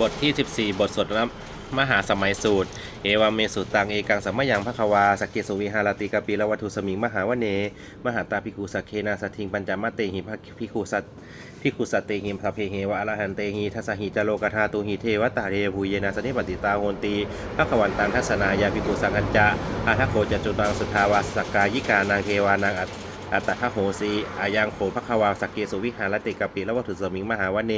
บทที่ 14 บทสวดน้ำมหาสมัยสูตร เอวาเมสุตัง เอกังสัมมยังพระควาสกเกสุวิหารติกาปีละวัตถุสมิง มหาวเน มหาตาภิกขุสักเคนาสทิงปัญจมาเตหิภภิกขุสัตภิกขุสเตหิมทเพเหวะอรหันเตหิทัสสหิจโลกธาตุหิเทวตาเรภูเยนาสนิปติตาโหนตีพระขวันตังทัศนายาภิกขุสังกัญจะอาทัโคจจุตังสุทาวาสกกายิกานางเทวานางอัต อัตตะโหสีอายังโขภควาสกเกสุวิหารติกปีละวัตถุสมิงมหาวเน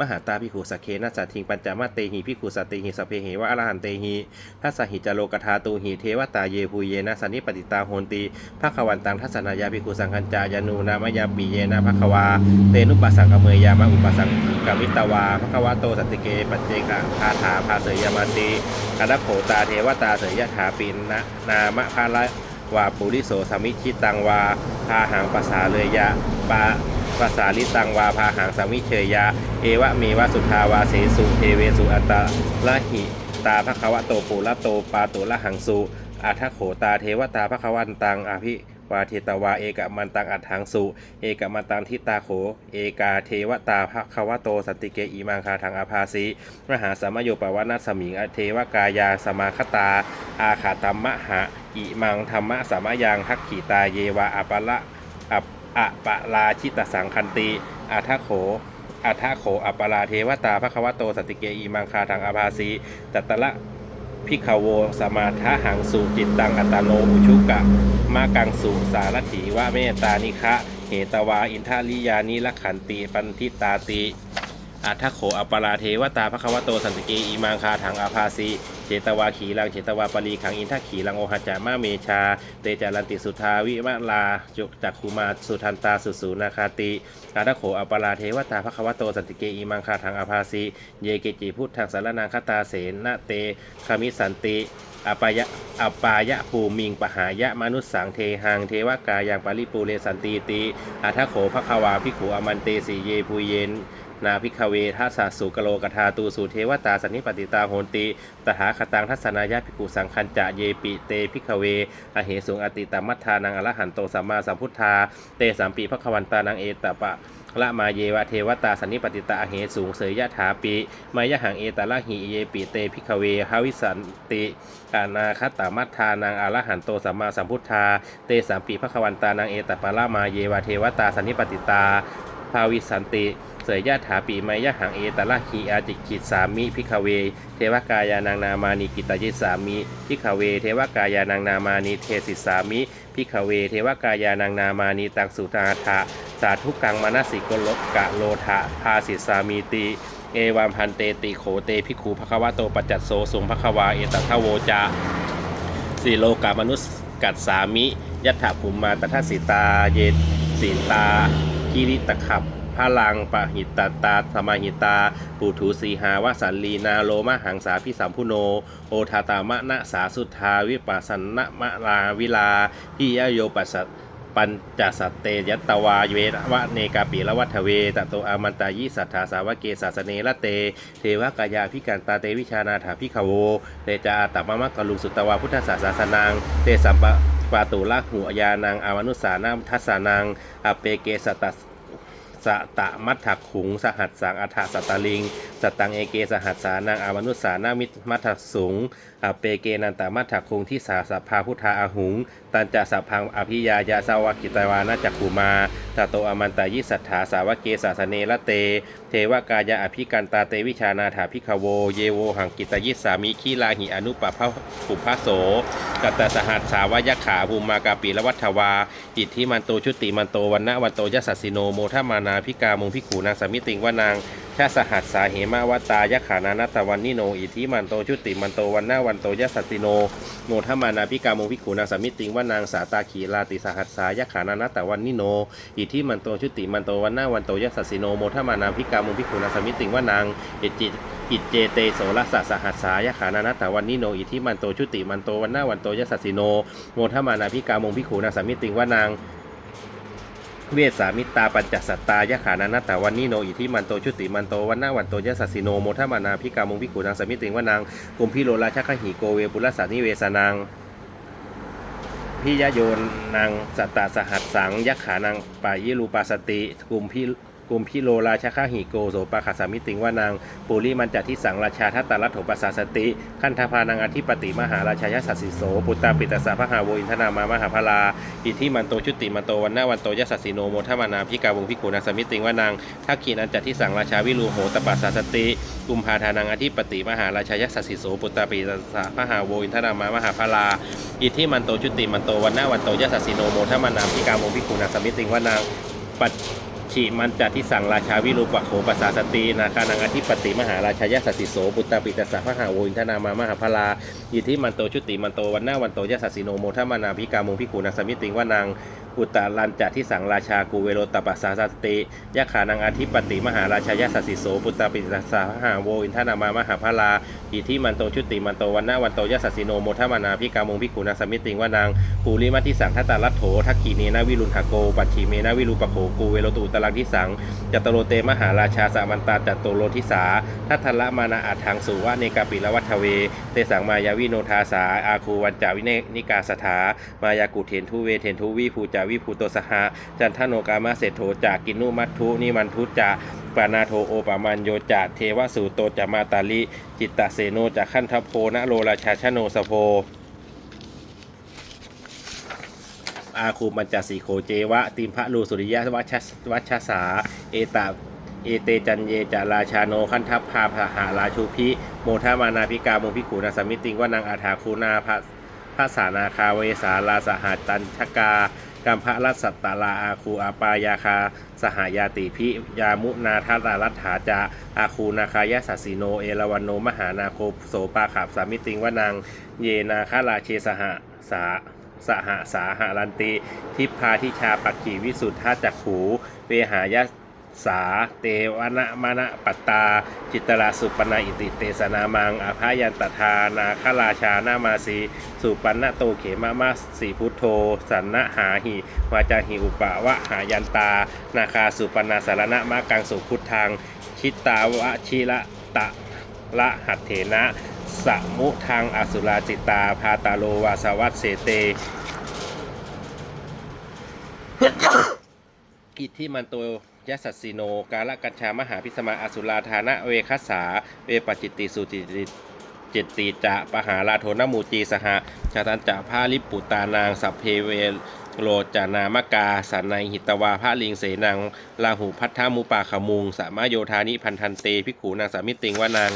มหาตาพิขุสกเคนัสสะทิงปัญจมาเตหิพิขุสตเตหิสเพเหวะอรหันเตหิทัสหิจโลกธาตูหิเทวตาเยภูเยนะสันนิปติตาโหนติภควันตังทัศนายาพิขุสังคัญจายานูนามยาปีเยนะภควา เตนุปัสสังกเมยามะอุปสังกวิตวาภควาโตสัตติเกปัจเจกะคาถาภาเสยยามาติอนัโขตาเทวตาเสยยถาปินนะนามะพาละ วาปุริโสสมิชิตังวาพาหังภาษาเลยยะปาภาษาลิตังวาพาหังสมิเชยยะ เอวะเมวะสุทาวาเสสุเทเวสุอัตตะละหิตาภควะโตปุระโตปาโตละหังสุอัทโขตาเทวตาภควันตังอภิ วาเทตวาเอกมันตังอัฏฐังสุ เอกมันตังทิตาโข เอกาเทวตาภควโตสันติเกอิมังคาทังอาภาสีมหาสมโยปวนาสมิงอเทวกายาสมาคตา อาขาตัมมะหะอิมังธรรมะสามยังทักขีตาเยวาอปะละอัปอะปะลาชิตสังคันติอาทโขอาทโขอัปปะลาเทวตาภควโตสติเกอิมังคาทังอาภาสีตัตตละ พิขโวสมาทะหังสูจิตตังอัตโนอุชุกะมากังสูสารถีวะเมตานิคะ เหตวาอินทาริยานิลขันติปันทิตาติ อาทัคโขอัปปาราเทวตาภควโตสันติเกอิมังคาถังอาภาสีเจตวาขีลังเจตวาปรีขังอินทขีลังโอหัจามาเมชา เตจารันติสุทาวิมะลาจุจักขุมาสุทันตาสุสูนาคาติอาทัคโขอัปปาราเทวตาภควโตสันติเกอิมังคาถังอาภาสีเยเกจิพุทธังสารนังคตาเสนนะเตคามิสันติอปายะอปายะภูมิงปหายะมนุสสังเทหังเทวกายังปริปูเรสันติติอาทัคโขภควาภิขุอมันเตสีเยภูเยน นาพิกเวทัสสะสุกโลกธาตูสุเทวตาสนนิปติตาโหนติ ตถาคตังทัศนายาภิกขุสังคัญจะเยปิเตพิกเว อเหสุงอติตามัทธานังอรหันโตสัมมาสัมพุทธา เตสัมปีพระควันตานังเอตปะละมาเยวะเทวตาสนนิปติตาอเหสูงเสยยะถาปิมายะหังเอตละหิเยปิเตพิกเวหาวิสันติกานาคตามัทธานังอรหันโตสัมมาสัมพุทธา เตสัมปีพระควันตานังเอตปะละมาเยวะเทวตาสนนิปติตา ภาวิสันติเสยยะถาปีไมยะหังเอตละขีอาจิกิจสามิพิกเว เทวกายานางนามานิกิตายิสามิพิกเว เทวกายานางนามานิเทสิสามิพิกเว เทวกายานางนามานิตังสุตาทะสาธุกังมานสิกโลกะโลทะพาสิสามีติเอวามพันเตติโขเตพิกขูภควะโตปัจจัตโสสุงภควาเอตทโวจาสีโลกามนุสกัดสามิยัตถภูมิมาตทัสสิตาเยสีตา คิริตขับพลังปะหิตตาสมาหิตา ปุถุสีหาวสันลีนาโลมหังสาพิสัมพุโน โอทาตามะนะสาสุทธาวิปัสสนะมะลาวิลาพิยโยปัสสะ ปัญจสัตเตยัตวาเวรวะเนกาปิละวัฏเวตโตอามันตายิสัทธาสาวเกศาสเนละเต เทวกายาพิการตาเตวิชานาถาพิขโวเตจาตัมมะมะกลุงสุตวาพุทธศาสสนังเตสัมปะปาตุละหัวยานังอาวนุสานาทัสสานังอเปเกสตัสสะตะมัทถักขุง สหัสสังอัฏฐสัตตลิง สตังเอเกสหัสสานังอาวนุสานามิมัทักสุงอเปเกนันตามัทักคุงที่สาสัพพาพุทธาอาหุง ตันจะสัพพังอภิยายาสาวกิตวานาจักขุมาตโตอมันตายิสัทธาสาวกเกสาสเนละเต เทวกายาอภิกันตาเตวิชานาถาพิขโว เยโวหังกิตยิสสามิขีลาหิอนุปปะปุพพะโสกัตตสหัสสาวยขาภูมากาปีละวัฏวา อิทธิมันโตชุติมันโตวันนวันโตยสัสสิโนโมทมานาพิกามงพิขูนางสมิติงวานางชาสหัสสาเหมาวตายขานานัตตวันนิโนอิทิมันโตชุติมันโตวันหนะวันโตยะสัสสิโนโมทมานาพิกามงพิขูนางสมิติงวานางสาตาขีลาติสหัสสายขานานัตตวันนิโนอิทิมันโตชุติมันโตวันหนะวันโตยะสัสสิโนโมทมานาพิกามงพิขูนางสมิติงวานางอิจิตอิจเจเตโสรสสสหัสสายขานานัตตาวันนิโน อิทิมันโตชุติมันโตวันหน้าวันโตยะสัสสิโนโมทมานาพิกามงพิขูนาสามิติงวานาง เวสามิตาปัญจสัตตายะขานานตาวันนิโนอิทิมันโตชุติมันโตวันนาวันโตยะสัสสิโนโมทมานาพิกามงพิขุนางสมิติงวานางกุมพิโลราชคหิโกเวปุรสานิเวสานางพิยโยนนางสัตตาสหัสสังยะขานังปายิรูปาสติกุมพิ กุมพิโลราชคาหิโกโสปะขัสามิติงว่านางปุริมันจัดที่สังราชาทัตตารัตโถปัสสาสติ ขันธพานังอธิปติมหาราชายสัสสิโสปุตตาปิตสสะพะหาโวอินทนามามหาพลาอิทิมันโตชุติมันโตวันนาวันโตยสัสสิโนโมทมานาพิกาวงพิกุณาสมิติงว่านางทักขีนันจัดที่สังราชาวิรูโหตปัสสาสติกุมภาทานังอธิปติมหาราชายสัสสิโสปุตตาปิตสสะพะหาโวอินทนามามหาพลาอิทิมันโตชุติมันโตวันนาวันโตยสัสสิโนโมทมานาพิกาวงพิกุณาสมิติงว่านางปัจ ฉิมันจัดที่สั่งราชาวิรูปะโขปัสสาสตีนาคานังอธิปติมหาราชายสัสสิโสบุตตาปิตสะพะหาวินทนามามหาพลายิทธิมันโตชุติมันโตวันหน้าวันโตยสัสสิโนโมทมานาพิกามงพิคูนัสมิติงวานาง อุตตาลันจัที่สังราชากูเวโรตปัสสาสตรียะขานังอธิปติมหาราชายสัสสิโสปุตตาปิตสสะพะหาโวอินทนามามหาพลาอิทิมันโตชุติมันโตวันนาวันโตยสัสสิโนโมทมานาพิกามงพิคูนัสมิติงวานางปูริมัติสังทัตตาลัตโถทักขีเนนาวิรุณหโกปัจฉิเมนาวิรูปโขกูเวโรตุตลังที่สังจตโรเตมหาราชาสามันตาจัตโตโรทิสาทัทธละมานาอัฏฐังสุวะเนกาปิละวัฏเว เตสังมายาวิโนทาสาอาคูวันจาวิเนนิกาสถามายากุเทนทุเวเทนทุวิภูจาวิภูโตสหะจันทโนกามาเศรษโถจากกินุมัททุนิมันทุจาปานาโทโอปามันโยจาเทวสูโตจามาตาลิ จิตตเสโนจากขันทโพนะโลราชาชโนสโพอาคูมันจาสีโคเจวะติมพระลูสุริยะวัชวัชสา เอตาเอเตจันเยจาราชาโนคันทัพพาพหาราชูพิโมทามานาพิกาโมพิขูนาสมิติงว่านางอาถาคูนาพระพระสานาคาเวสาลาสหตันชกา กัมพระรัสตตาลาอาคูอาปายาคา สหายาติพิยามุนาทารารัฐาจาอาคูนาคายาสัสสิโน เอราวันโนมหานาโคโสปาขับสามิติงว่านางเยนาคาราเชสหสาสหสาหารันติ ทิพพาทิชาปักขีวิสุทธาจักขูเวหาย สา เตวนะมณะปัตตา จิตราสุปนาอิติเตสนามังอภายันตทานาคราชานามาสีสุปันนโตเขมะมะสีพุทโธ สันนะหาหิวาจาหิอุปะวะหายันตา นาคาสุปนาสารณะมะกังสุพุทธังชิตาวะชิละตะละหัตเถนะสมุทังอสุราจิตา พาตาโลวาสวัตเสเตอิทธิมันโต ยสัสสิโน กาลกัญชามหาพิสมาอสุราธานะเวคัสสา เวปจิตติสุจิติจิตติจะปหาลาโทนมูจีสหชาตันจะพาลิปปุตานาง สัพเพเวโลจานามกาสันในหิตวาพระลิงเสนางลาหูพัทธามุปาขมุงสามโยธานิพันธันเตพิกขูนางสามิติงวานาง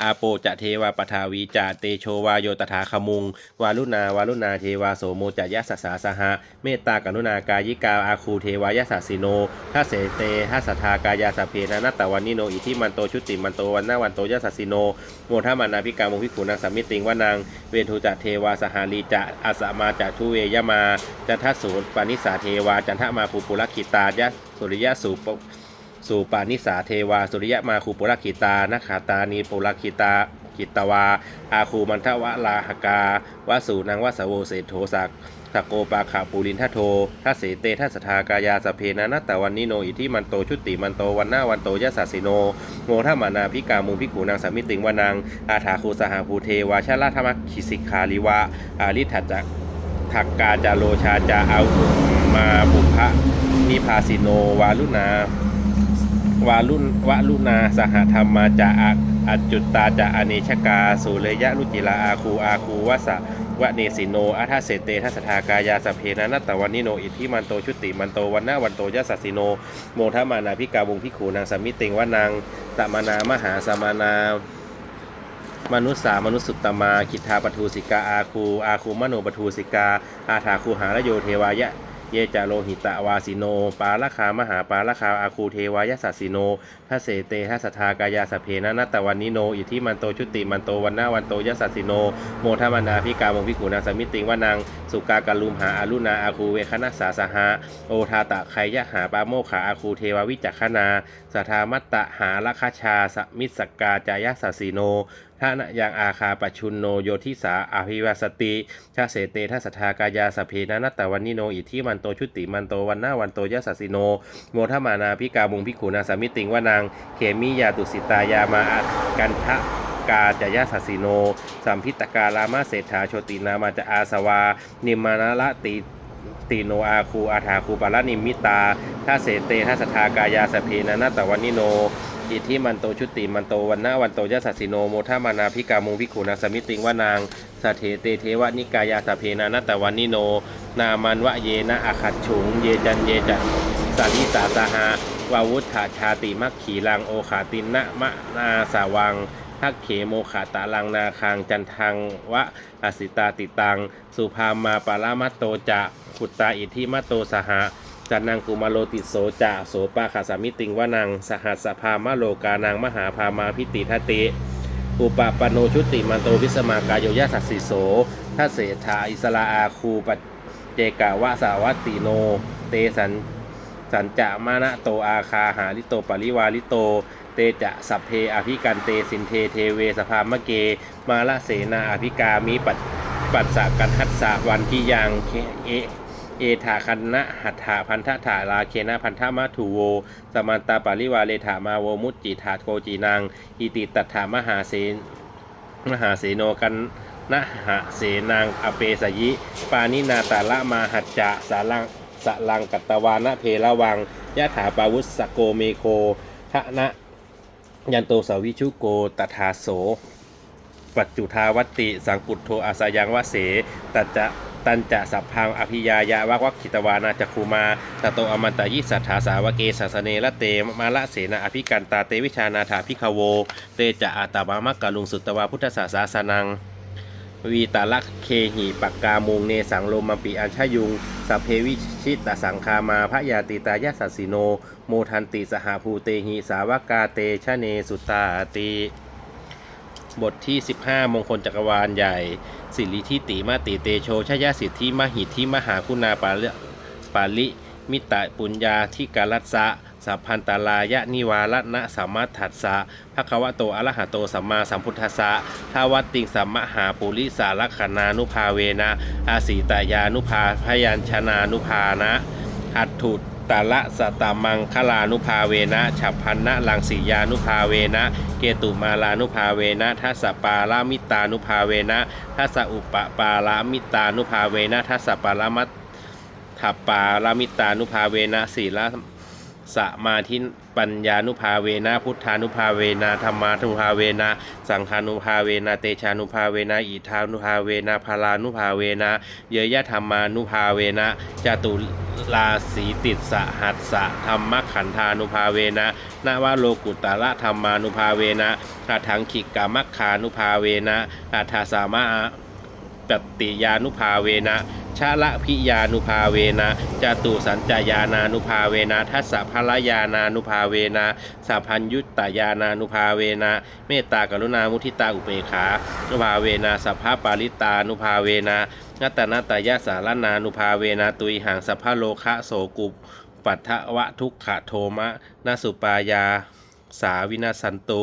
อาโปจะเทวาปทาวีจะเตโชวาโยตถาขมุง วาลุนาวาลุนาเทวาโสโมจะยะสสาสหะเมตตากรุณากายิกาอาคูเทวายสัสสิโนทัเสเตทัสสทากายาสเพนะนัตตวันนิโนอิทิมันโตชุติมันโตวันนาวันโตยสัสสิโนโมทามานาพิกาโมพิขุนางสามิติงวานางเวทุจะเทวาสหาลีจะอาสมาจะทุเวยมาจันทสูตปานิสาเทวาจันทมาภูปุรคิตายะสุริยะสูป สู่ปานิสาเทวา สุริยะมาคูปุรคิตานาคาตานีปุรคิตากิตวา อาคูมันทวะลาหกาวาสูนังวาสโวเศโทสักสกโกปาขาปูลินทโททัสเสเตทัสทากายาสเพนะนัตตวันนิโนอิทิมันโตชุติมันโตวันหน้าวันโตยะสัสิโนโมทมานาพิกามุพิกูนางสามิติงวานังอาถาคูสหภูเทวาชาลาธรรมคิสิกขาลิวะอาริทัจจะทักกาจาโลชาจาเอามาบุพะนิพาสิโนวาลุนา วาลุนวะลุนาสหธรรมาจะอะอัจจุตตาจะอเนชกาสุเลยะรุจิลาอาคูอาคูวะสะวะเนสิโนอัทาเสเตทัสทากายาสเพนะนัตตวันนิโนอิทิมันโตชุติมันโตวันนาวันโตยะสัสิโนโมทมานาพิกาวงพิขูนางสมิติงวานางตมานามหาสมานามนุษสามนุษย์สุตตมาคิทาปทูสิกาอาคูอาคูมโนปทูสิกาอาถาคูหารโยเทวายะ เยจาโลหิตะวาสิโน ปาลคามหาปาลคาอาคูเทวายสัสสิโนทัเสเตทัสทากายาสเพนะนัตตวันนิโน อิทิมันโตชุติมันโตวันนาวันโตยสัสสิโน โมทมานาพิกามงพิกุณาสมิติงวานัง สุกากลุมหาอารุณาอาคูเวคณะสาสหะโอทาตะไคยะหาปาโมขาอาคูเทววิจักขนาสทามัตตะหาลคชาสมิสสกกาจายสัสสิโน ทานะยังอาคาปชุนโนโยทิสาอาภิวาสติ ชาเสเตทัสสทากายาสเพนะนัตตวันนิโนอิทิมันโตชุติมันโตวันนาวันโตยะสัสิโน โมทมานาพิกามุงพิขุนาสามิติงวานางเขมิยาตุสิตายามาอกันทะกาจายาสัสิโน สัมพิตกาลามาเศรษฐาโชตินามาจะอาสวา นิมมานะละติ ติโนอาคูอาถาคูปารานิมิตาท่าเสเตท่าสทากายาสเพนะนาตวันนิโนอิทิมันโตชุติมันโตวันนาวันโตยะสัสสิโนโมทามานาพิกามุงพิกขุนาสมิติงวานางสเถเตเทวนิกายาสเพนานาตวันนิโน นามันวะเยนะอาคัดฉุง เยจันเยจันสันนิสาสหาวาวุธาชาติมักขีลังโอขาตินนะมะนาสาวัง ทักเขโมขาตาลังนาคังจันทังวะอสิตาติตัง สุภามาปารามัตโตจะขุตตาอิทธิมัตโตสหะจันนังกุมาโลติโสจะโสปาขาสามิติงวานังสหัสภามาโลกานางมหาพามาพิติทติอุปปโนชุติมันโตวิสมากายโยยะสัสสิโสทัเสถาอิสลาอาคูปเจกาวะสาวัตติโน เตสันสันจะมานะโตอาคาหาลิโตปริวาลิโต เตจะสัพเพอภิกันเตสินเทเทเวสภามะเก มาละเสนาอภิกามิปัสปัสสะกันทัสสะวันที่ยังเคเอเอถาคันนะหัตถาพันธะถาลาเคนะพันธะมัทุโว สมันตาปาริวาเลถามาโวมุตจิถาโกจีนางอิติตัถามหาเสนมหาเสโนกันนะหะเสนางอเปสยิ ปานินาตาละมาหัจจะสาลังสะลังกัตตวานะเพละวังยะถาปาวุสสโกเมโคทะนะ ยันโตสาวิชุโกตถาโส ปัจจุทาวัติ สังกุตโทอาสายังวเสตัจจะตันจะสัพพังอภิยายะวักวักขิตวานาจักคูมาตโตอมันตยิสัทธาสาวเกสัสเนละเตมาละเสนาอภิกันตาเตวิชานาถาพิคโว เตจะอาตามามะกะลุงสุตตวาพุทธศาสาสนัง วีตาลักเคหิปักกามุงเนสังโลมปีอัญชยุงสัพเพวิชิตสังคามาพระยาติตายาสัสิโน โมทันติสหภูเตหิสาวกาเตชะเนสุตาติบทที่ 15 มงคลจักรวาลใหญ่ สิริทิติมาติเตโชชยสิทธิมหิทธิมหาคุณาปาลิปาลิมิตะปุญญาที่กาลัสสะ สัพพันตาลายะนิวาลนะสัมมาทัสสะภะคะวะโตอะระหะโตสัมมาสัมพุทธัสสะทาวัตติงสัมมหาปุริสารักขณานุภาเวนะอาสีตายานุภาพยัญชนานุภานะหัตถุตาละสตามังคลานุภาเวนะฉับพันนะลังสียานุภาเวนะ เกตุมาลานุภาเวนะทัสปารามิตานุภาเวนะทัสอุปปารามิตานุภาเวนะทัสปารามัตถปารามิตานุภาเวนะศีล สมาธิปัญญานุภาเวนะพุทธานุภาเวนะธรรมานุภาเวนะสังฆานุภาเวนะเตชานุภาเวนะอิทานุภาเวนะพารานุภาเวนะเยยะธรรมานุภาเวนะจตุลาสีติดสหัสสะธรรมขันธานุภาเวนะนวโลกุตละธรรมานุภาเวนะอาถังขิกามัคคานุภาเวนะอาทาสามะ ปฏิยานุภาเวนะชาละพิยานุภาเวนะจตุสัญจายานานุภาเวนะทัสสะภรยานานุภาเวนะสัพพัญยุตตายานานุภาเวนะเมตตากรุณามุทิตาอุเบขานุภาเวนะสัพพะปาริตานุภาเวนะนัตตนาตายะสารนานุภาเวนะตุยหังสัพพะโลคะโสกุปปัทวะทุกขโทมะนสุปายาสาวินาสันตุ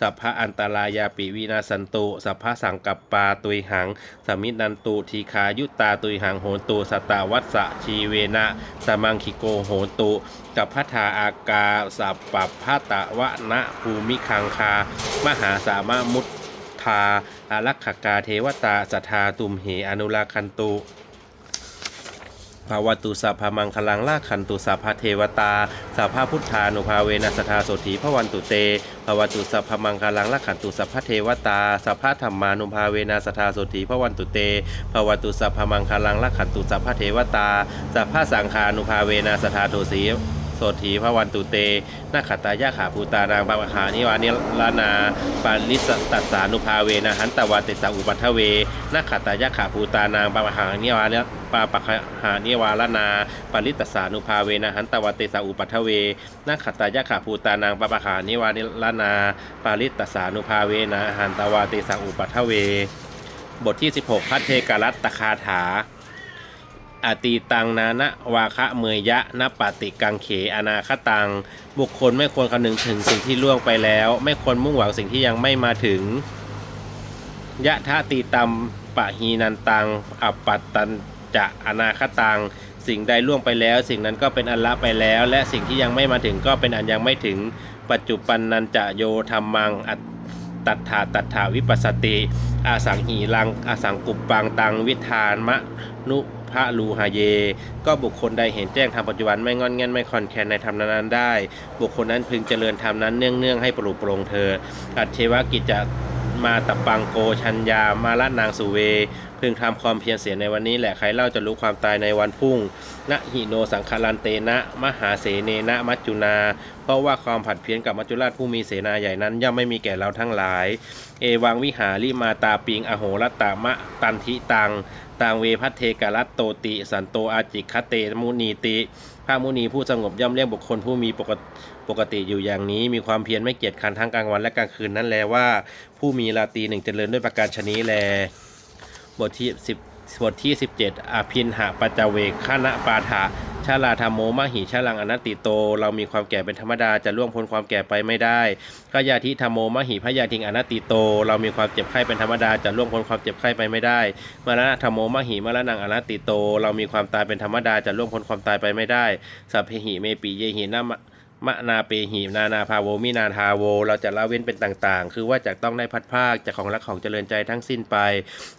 สัพพะอันตรายาปิวินาสันตุ สัพพะสังกัปปาตุยหัง สมินันตุทีคายุตตาตุยหังโหตุสตาวัสสะชีเวนะสมังคิโกโหตุกับพัทาอากาสัพปพะตะวะนะภูมิคังคา มหาสามะมุตทาอารักขกาเทวตาสัทธาตุมเหอนุราคันตุ ภาวตุสัพพมังคลังลาขันตุสัพพเทวตาสัพพพุทธานุภาเวนัสธาโสถีพระวันตุเตภาวตุสัพพมังคลังลาขันตุสัพพเทวตาสัพพธรรมานุภาเวนัสธาโสถีพระวันตุเตภาวตุสัพพมังคลังลาขันตุสัพพเทวตาสัพพสังฆานุภาเวนัสธาโทสี ถีพระวันตุเตนาขตายาขาภูตานางปะปะหานิวานิลานาปาลิสตัสานุภาเวนะหันตวาเตสาอุปัทเวนาขตายาขาภูตานางปะปะหานิวานิปาปะหานิวาลนาปาลิตสานุภาเวนะหันตวาเตสาอุปัทเวนาขตายาขาภูตานางปะปะหานิวานิลนาปาลิตสานุภาเวนะหันตวาเตสาอุปัทเว บทที่ 16 พัทเทกรัตตคาถา อตีตังนานะวาคะเมยยะนปฏิกังเขอนาคตัง บุคคลไม่ควรคำนึงถึงสิ่งที่ล่วงไปแล้ว ไม่ควรมุ่งหวังสิ่งที่ยังไม่มาถึง ยะทะตีตัมปะฮีนันตังอัปปัตตันจะอนาคตัง สิ่งใดล่วงไปแล้ว สิ่งนั้นก็เป็นอันละไปแล้ว และสิ่งที่ยังไม่มาถึงก็เป็นอันยังไม่ถึง ปัจจุบันนันจะโยธรรมังอัตตัฏฐาตัฏฐาวิปัสสติ อาสังหีลังอาสังกุปปังตังวิธานมะนุ พระลูหาเย ก็บุคคลใดเห็นแจ้งทำปัจจุบันไม่งอนแง่นไม่คอนแคนในธรรมนั้นๆได้ บุคคลนั้นพึงเจริญธรรมนั้นเนื่องเนื่องๆให้ปรุโปรงเธอ อัจเชวกิจจะมาตะปังโกชัญญามาละนางสุเว พึงทำความเพียรเสียในวันนี้แหละใครเล่าจะรู้ความตายในวันพุ่งนะหิโนสังคารันเตนะ มหาเสเนนะมัจจุนา เพราะว่าความผัดเพี้ยนกับมัจจุราชผู้มีเสนาใหญ่นั้น ย่อมไม่มีแก่เราทั้งหลาย เอวังวิหาริมาตาปิง อโหรัตตามะตันทิตัง ตังเวพัทเทกรัตโตติ สันโตอาจิคเตมุนีติพระมุนีผู้สงบย่อมเรียกบุคคลผู้มีปกติปกติอยู่อย่างนี้ มีความเพียรไม่เกียจคันทั้งกลางวันและกลางคืนนั่นแลว่า ผู้มีราตรีหนึ่งเจริญด้วยประการชนี้แล บทที่สิบบทที่ 17 อภินหะปัจจเวกขณะปาฐะ ชาลาธรรมโมมหิชาลังอนัตติโต เรามีความแก่เป็นธรรมดาจะล่วงพ้นความแก่ไปไม่ได้กยาธิธรรมโมมหิพยาทิงอนัตติโต เรามีความเจ็บไข้เป็นธรรมดาจะล่วงพ้นความเจ็บไข้ไปไม่ได้มรณะธรรมโมมหิมรณังอนัตติโต เรามีความตายเป็นธรรมดาจะล่วงพ้นความตายไปไม่ได้สัพเพหิเมปีเยหินะ มะนาเปหินานาภาโวมินาทาโว เราจะละเว้นเป็นต่างๆ คือว่าจะต้องได้พัดภาคจากของรักของเจริญใจทั้งสิ้นไป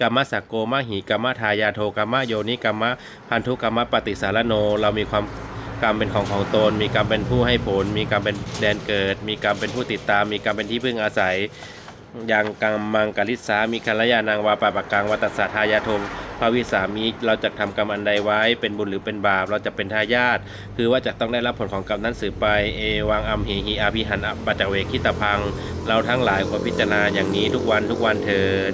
กรรมสักโกมะหิกรรมทายาโทกรรมโยนิกรรมะพันธุกรรมปฏิสารโน เรามีความกรรมเป็นของของตน มีกรรมเป็นผู้ให้ผล มีกรรมเป็นแดนเกิด มีกรรมเป็นผู้ติดตาม มีกรรมเป็นที่พึ่งอาศัยยังกังมังกลิสามีกัลยาณังวาปะปะกังวัตสสะทายาทง พระวิสามีเราจะทำกรรมอันใดไว้ เป็นบุญหรือเป็นบาป เราจะเป็นทายาทคือว่าจะต้องได้รับผลของกรรมนั้นสืบไปเอวังอัมหิหิอาภิหันอัปปัจจเวคิตพัง เราทั้งหลายควรพิจารณาอย่างนี้ทุกวันทุกวันเถิด